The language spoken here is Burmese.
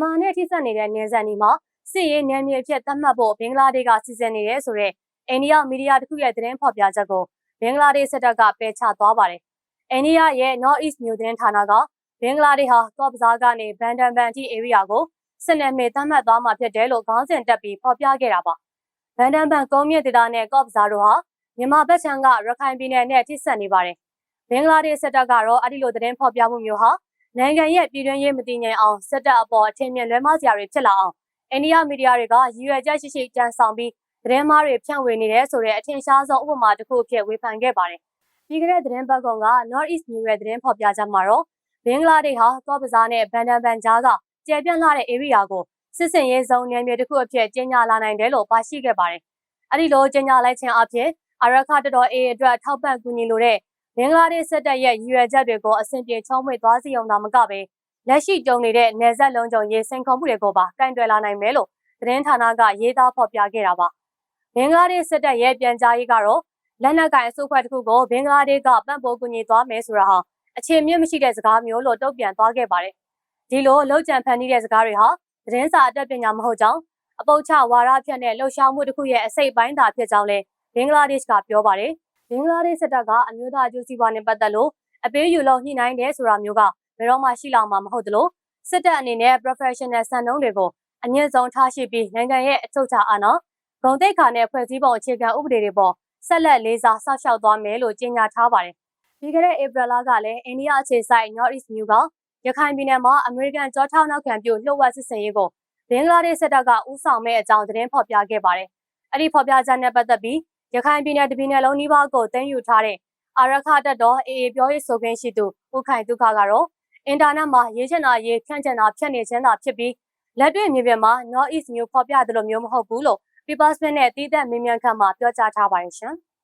မြန်မာနဲ့ထိစပ်နေတဲ့နယ်စပ်နီမှာစစ်ရေးနယ်မြေအဖြစ်သတ်မှတ်ဖို့ဘင်္ဂလားဒေ့ရှ်ကစီစဉ်နေတယ်ဆိုတော့အိန္ဒိယမီဒီယာတစ်ခုရဲ့သတင်းဖော်ပြချက်ကိုဘင်္ဂလားဒေ့ရှ်စစ်တပ်ကပယ်ချသွားပါတယ်။အိန္ဒိယရဲ့ North East News သတင်းဌာနကဘင်္ဂလားဒေ့ရှ်ဟာကော့ဘဇားကနေဘန်ဒန်ဘန်တီ area ကိုစစ်နယ်မြေသတ်မှတ်သွားမှာဖြစ်တယ်လို့ခေါင်းစဉ်တက်ပြီးဖော်ပြခဲ့တာပါ။ဘန်ဒန်ဘန်ကုန်းမြင့်ဒေသနဲ့ကော့ဘဇားတို့ဟာမြန်မာဘက်ခြမ်းကရခိုင်ပြည်နယ်နဲ့ထိစပ်နေပါတယ်။ဘင်္ဂလားဒေ့ရှ်စစ်တပ်ကတော့အဲ့ဒီလိုသတင်းဖော်ပြမှုမျိုးဟာ နိုင်ငံရဲ့ပြည်တွင်းရေးမတည်ငြိမ်အောင်စစ်တပ်အပေါ်အထင်မြင်လွဲမှားစရာတွေဖြစ်လာအောင်အိန္ဒိယမီဒီယာတွေကရည်ရွယ်ချက်ရှိရှိကြံဆောင်ပြီးသတင်းမှားတွေဖြန့်ဝေနေတယ်ဆိုတဲ့အထင်ရှားဆုံးဥပမာတစ်ခုအဖြစ်ဝေဖန်ခဲ့ပါတယ်။ပြီးခဲ့တဲ့သတင်းပတ်ကောင်က North East News ရဲ့သတင်းဖော်ပြချက်မှာတော့ဘင်္ဂလားဒေ့ရှ်ဟာကော့ဘဇားနဲ့ဘန်ဒန်ဘန်ကြားကကျယ်ပြန့်လာတဲ့ area ကိုစစ်စင်ရေးစုံနယ်မြေတစ်ခုအဖြစ်ကျင်းညာလာနိုင်တယ်လို့ပါရှိခဲ့ပါတယ်။အဲဒီလိုကျင်းညာလိုက်ခြင်းအပြင်အရခတတော် A အတွက်ထောက်ပံ့ကူညီလိုတဲ့ ဘင်္ဂလားဒေ့ရှ်စစ်တပ်ရဲ့ရည်ရွယ်ချက်တွေကိုအဆင်ပြေချုံးမွေသွားစီအောင်သာမကပဲလက်ရှိကြုံနေတဲ့နယ်စပ်လုံးကြုံရေးစိန်ခေါ်မှုတွေကိုပါကင်တွယ်လာနိုင်မယ်လို့သတင်းဌာနကရေးသားဖော်ပြခဲ့တာပါ။ဘင်္ဂလားဒေ့ရှ်စစ်တပ်ရဲ့ပြန်ကြားရေးကတော့လက်နက်ကိုင်အစုအဖွဲ့တစ်ခုကိုဘင်္ဂလားဒေ့ရှ်ကပံ့ပိုးကူညီသွားမယ်ဆိုတာဟာအခြေမြင့်မရှိတဲ့စကားမျိုးလို့တုံ့ပြန်သွားခဲ့ပါတယ်။ဒီလိုလောက်ကျန်ဖန်တီးတဲ့စကားတွေဟာသတင်းစာအတက်ပညာမဟုတ်ကြောင်းအပုတ်ချဝါဒဖြန့်တဲ့လှုပ်ရှားမှုတစ်ခုရဲ့အစိတ်ပိုင်းသာဖြစ်ကြောင်းလည်းဘင်္ဂလားဒေ့ရှ်ကပြောပါတယ်။ ဘင်္ဂလားဒေ့ရှ်စစ်တပ်ကအမျိုးသားအကျိုးစီးပွားနဲ့ပတ်သက်လို့အပေးယူလို့ညှိနှိုင်းတယ်ဆိုတာမျိုးကဘယ်တော့မှရှိလာမှာမဟုတ်သလိုစစ်တပ်အနေနဲ့ professional စံနှုန်းတွေကိုအမြင့်ဆုံးထားရှိပြီးနိုင်ငံရဲ့အချုပ်အခြာအာဏာဂုဏ်သိက္ခာနဲ့ဖွဲ့စည်းပုံအခြေခံဥပဒေတွေပေါ်ဆက်လက်လေးစားစောင့်ရှောက်သွားမယ်လို့ကြေညာထားပါတယ်။ပြီးခဲ့တဲ့ဧပြီလကလည်းအိန္ဒိယအခြေစိုက် North East News ကရခိုင်ပြည်နယ်မှာအမေရိကန်ကြောထောက်နောက်ခံပြုလှုပ်ဝက်စစ်စင်ရေးကိုဘင်္ဂလားဒေ့ရှ်စစ်တပ်ကဦးဆောင်မဲ့အကြောင်းသတင်းဖော်ပြခဲ့ပါတယ်။အဲ့ဒီဖော်ပြချက်နဲ့ပတ်သက်ပြီး ရခိုင်ပြည်နယ်တပြည်နယ်လုံးနှီးပါးကိုတင်ယူထားတဲ့အာရခတက်တော်အေအေပြောရေးဆိုခွင့်ရှိသူဦးခိုင်ဒုက္ခကတော့အင်တာနက်မှာရေးချင်တာရေးဖြန့်ချင်တာဖြန့်နေခြင်းသာဖြစ်ပြီးလက်တွေ့မြေပြင်မှာ North East News ဖော်ပြတယ်လို့မျိုးမဟုတ်ဘူးလို့ People's Bank နဲ့တည်တဲ့မင်းမြန်ခန့်မှာပြောကြားထားပါတယ်ရှင်။